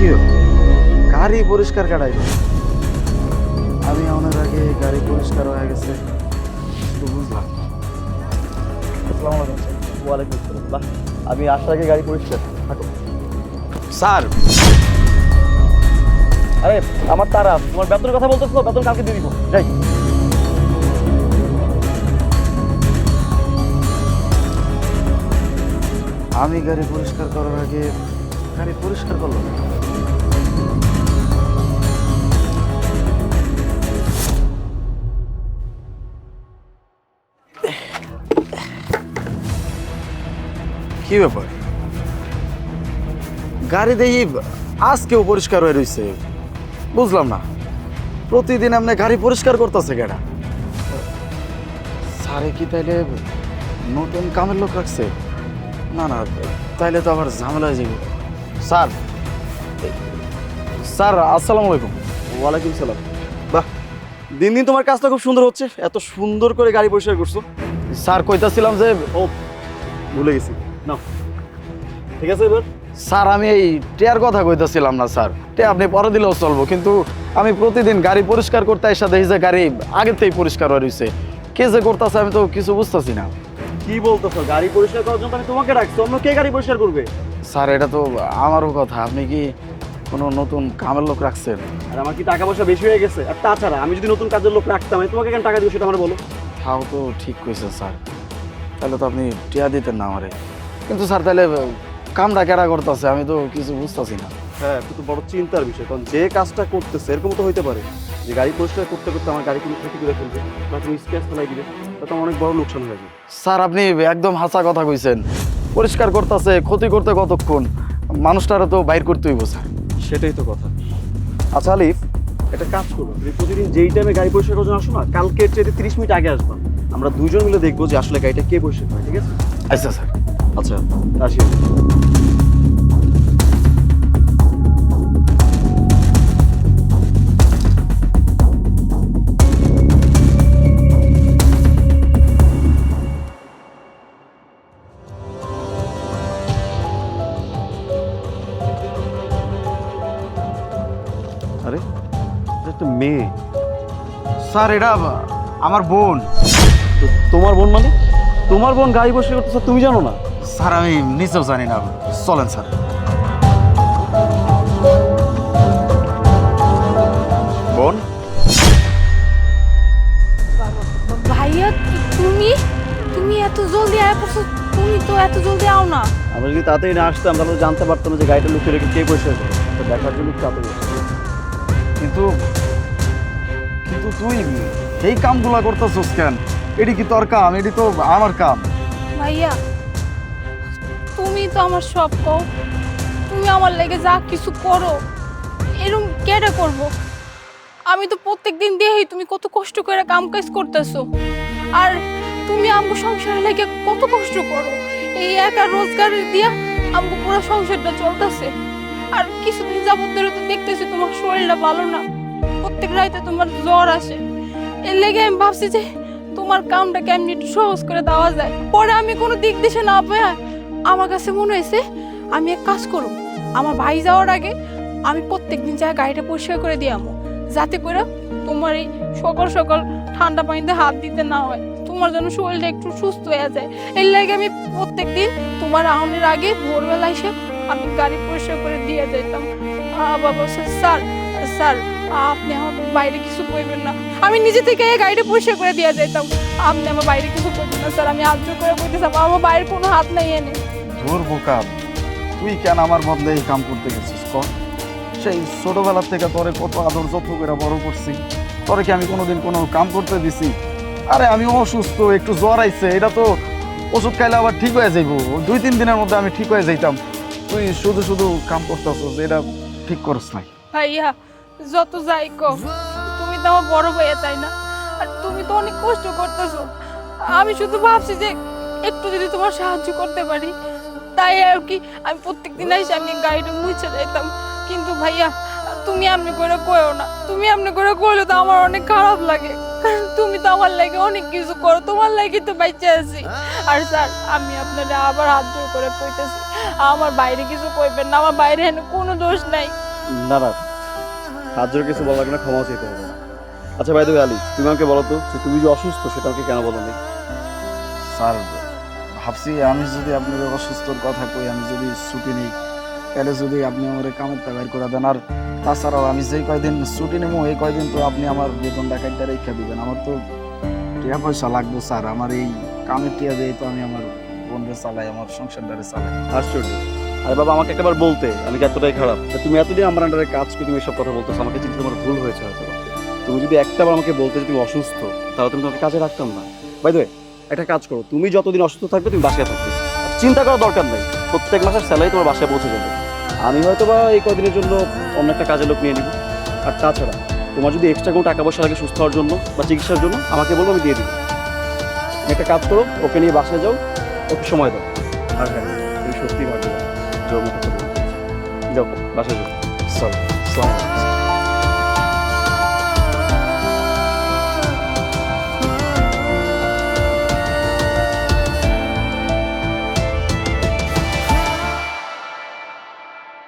কি? গাড়ি পরিষ্কার কাটাই আমি আনার আগে গাড়ি পরিষ্কার হয়ে গেছে বুঝলাম আসসালামু আলাইকুম ওয়ালাইকুম আসসালাম। বাহ আমি আসার আগে গাড়ি পরিষ্কার। থাকো। স্যার! আরে আমার তারা তোমার বেতনের কথা বলতেছো তো, বেতন কালকে দিয়ে দিব। যাই। আমি গাড়ি পরিষ্কার করার আগে গাড়ি পরিষ্কার করল কি ব্যাপার? গাড়ি দেখি আজকেও পরিষ্কার হয়ে রয়েছে বুঝলাম না। প্রতিদিন আপনি গাড়ি পরিষ্কার করতেছে কেডা? স্যারে কি তাইলে নতুন কামের লোক রাখছে? না না তাইলে তো আবার ঝামেলা হয়ে যাবে স্যার স্যার আসসালামু আলাইকুম। ওয়ালাইকুম সালাম। বাহ দিন দিন তোমার কাজটা খুব সুন্দর হচ্ছে। এত সুন্দর করে গাড়ি পরিষ্কার করছ। স্যার কইতাছিলাম যে ও ভুলে গেছি। না ঠিক আছে এবার? স্যার আমি এই টেয়ার কথা কইতাছিলাম না স্যার। টে আপনি পরে দিলেও চলবো কিন্তু আমি প্রতিদিন গাড়ি পরিষ্কার করতে এসে দেখি যে গাড়ি আগের থেকেই পরিষ্কার হয়ে রয়েছে কে যে করতেছে আমি তো কিছু বুঝতেছি না। কি বলতেছো? গাড়ি পরিষ্কার করার জন্য আমি তোমাকে রাখছি অন্য কে গাড়ি পরিষ্কার করবে? স্যার এটা তো আমারও কথা আপনি কি কোনো নতুন কামের লোক রাখছেন? আর আমার কি টাকা পয়সা বেশি হয়ে গেছে? আর তাছাড়া আমি যদি নতুন কাজের লোক রাখতাম আমি তোমাকে কেন টাকা দিব সেটা আমার বলো। তাও তো ঠিক কইছেন স্যার। তাহলে তো আপনি টিয়া দিতেন না আমারে। কিন্তু স্যার তাহলে কামটা কেরা করতেছে? আমি তো কিছু বুঝতেছি না। হ্যাঁ তো বড় চিন্তার বিষয় কারণ যে কাজটা করতেছে এরকম তো হইতে পারে। যে গাড়ি পরিষ্কার করতে করতে আমার গাড়ি কোনো ক্ষতি করে ফেলবে বা তুমি স্ক্র্যাচ ফেলাই দিবে তাতে অনেক বড় লোকসান হয়ে যাবে। স্যার আপনি একদম হাসা কথা কইছেন। পরিষ্কার করতেছে ক্ষতি করতে কতক্ষণ? মানুষটারও তো বাইর করতে হইব স্যার। সেটাই তো কথা। আচ্ছা আলিফ একটা কাজ করব তুমি প্রতিদিন যেই টাইমে গাড়ি পরিষ্কার করার জন্য আসো না কালকে চেয়ে তিরিশ মিনিট আগে আসবা। আমরা দুজন মিলে দেখব যে আসলে গাড়িটা কে পরিষ্কার করে ঠিক আছে? আচ্ছা স্যার। আচ্ছা আসি। আরে এটা একটা মেয়ে। স্যার এটা আমার বোন। তো তোমার বোন মানে? তোমার বোন গাড়ি পরিষ্কার করতেছে তুমি জানো না? স্যার আমি নিজেও জানি না। চলেন স্যার। বোন? ভাইয়া তুমি? তুমি এত জলদি আয়া পড়ছো তুমি তো এত জলদি আও না। আমরা যদি তাড়াতাড়ি না আসতাম তাহলে জানতে পারতাম যে গাড়িটা লুকিয়ে রেখে কে করে তো দেখার জন্য তাড়াতাড়ি কিন্তু কিন্তু তুই এই কামগুলা করতেছস কেন? এটি কি তোর কাম? এটি তো আমার কাম। ভাইয়া তো আমার সব কও। তুমি আমার লেগে যা কিছু করো এরকম কেটে করব? আমি তো প্রত্যেক দিন দেখি তুমি কত কষ্ট করে কাম কাজ করতেছো। আর তুমি আমগো সংসারে লেগে কত কষ্ট করো। এই একা রোজগার দিয়া আমগো পুরো সংসারটা চলতেছে। আর কিছুদিন যাবত ধরে তো দেখতেছি তোমার শরীরটা ভালো না। প্রত্যেক রাতে তোমার জ্বর আসে। এর লেগে আমি ভাবছি যে তোমার কামটা কেমনি একটু সহজ করে দেওয়া যায়। পরে আমি কোনো দিক দিশে না পেয়ে আমার কাছে মনে হয়েছে আমি এক কাজ করব আমার ভাই যাওয়ার আগে আমি প্রত্যেক দিন যা গাড়িটা পরিষ্কার করে দিয়ে আমো, যাতে করে তোমার এই সকাল সকাল ঠান্ডা পানিতে হাত দিতে না হয়, তোমার যেন শরীরটা একটু সুস্থ হয়ে যায়। এর লাগে আমি প্রত্যেকদিন তোমার আউনের আগে ভোরবেলা এসে আমি গাড়ি পরিষ্কার করে দিয়ে যেতাম বাবা স্যার স্যার, আপনি আমার বাইরে কিছু কইবেন না। আমি নিজে থেকে এই গাড়িটা পরিষ্কার করে দিয়ে যেতাম আপনি আমার বাইরে কিছু করবেন না, স্যার, আমি হাত জোর করে কইতেছিলাম, আমার বাইরে কোনো হাত নাই এনে। তোর বোকা, তুই কেন আমার বদলে এই কাম করতে গেছিস কর? সেই ছোটবেলার থেকে তোরে কত আদর যত্ন করে বড় করছি, তোরে কি আমি কোনোদিন কোনো কাম করতে দিছি? আরে আমি অসুস্থ, একটু জ্বর আইছে, এটা তো ওষুধ খাইলে আবার ঠিক হয়ে যাইব। দুই তিন দিনের মধ্যে আমি ঠিক হয়ে যাইতাম। তুই শুধু শুধু কাম করতেছস, এটা ঠিক করস নাই। ভাইয়া, যত যাই কো তুমি তো আমার বড় ভাইয়া, তাই না? আর তুমি তো অনেক কষ্ট করতেছো। আমি শুধু ভাবছি যে একটু যদি তোমার সাহায্য করতে পারি তাই আর কি আমি প্রত্যেকদিন এসে আমি গাড়িটা মুছে যেতাম কিন্তু ভাইয়া তুমি এমনি করে কয়েও না তুমি এমনি করে করলে তো আমার অনেক খারাপ লাগে। কারণ তুমি তো আমার লাগে অনেক কিছু করো তোমার লাগে তো বাইচে আছি। আর স্যার আমি আপনারা আবার হাত জোর করে কইতেছি আমার বাইরে কিছু কইবেন না আমার বাইরে এনে কোনো দোষ নাই। না না হাত জোর কিছু বলা লাগবে না ক্ষমা চাইতে হবে। না আচ্ছা ভাই আলী তুমি আমাকে বলো তো যে তুমি যে অসুস্থ সেটা আমাকে কেন বলো নি? স্যার ভাবছি, আমি যদি আপনার অসুস্থর কথা কই, আমি যদি ছুটি নিই, তাহলে যদি আপনি আমার কামের বের করে দেন। আর তাছাড়াও আমি যেই কয়দিন ছুটি নেব, এই কয়দিন তো আপনি আমার বেতন ডাকাইটা রেখে দিবেন। আমার তো টিয়া পয়সা লাগবে, স্যার। আমার এই কামের টিয়া দিয়ে তো আমি আমার বোনকে চালাই, আমার সংসারটারে চালাই। আশ্চর্য। আরে বাবা, আমাকে একবার বলতে, আমি কি এতটাই খারাপ? তুমি এতদিন আমার আন্ডারে কাজ করে তুমি এসব কথা বলতেছো, আমাকে চিন্তা তোমার ভুল হয়েছে হয়তো। তুমি যদি একটাবার আমাকে বলতে তুমি অসুস্থ, তাহলে তুমি তোমাকে কাজে রাখতাম না। বাই একটা কাজ করো, তুমি যতদিন অসুস্থ থাকবে, তুমি বাসায় থাকবে। চিন্তা করার দরকার নেই, প্রত্যেক মাসের স্যালারি তোমার বাসায় পৌঁছে যাবে। আমি হয়তো বা এই কদিনের জন্য অন্য একটা কাজের লোক নিয়ে নিব। আর তাছাড়া, তোমার যদি এক্সট্রা কোনো টাকা পয়সা লাগে সুস্থ হওয়ার জন্য বা চিকিৎসার জন্য, আমাকে বলব, আমি দিয়ে দিব। একটা কাজ করো, ওকে নিয়ে বাসায় যাও, ওকে সময় দাও। আর হ্যাঁ তুমি সত্যি বলতে। যাও বাসায় যাও। স্যার সালাম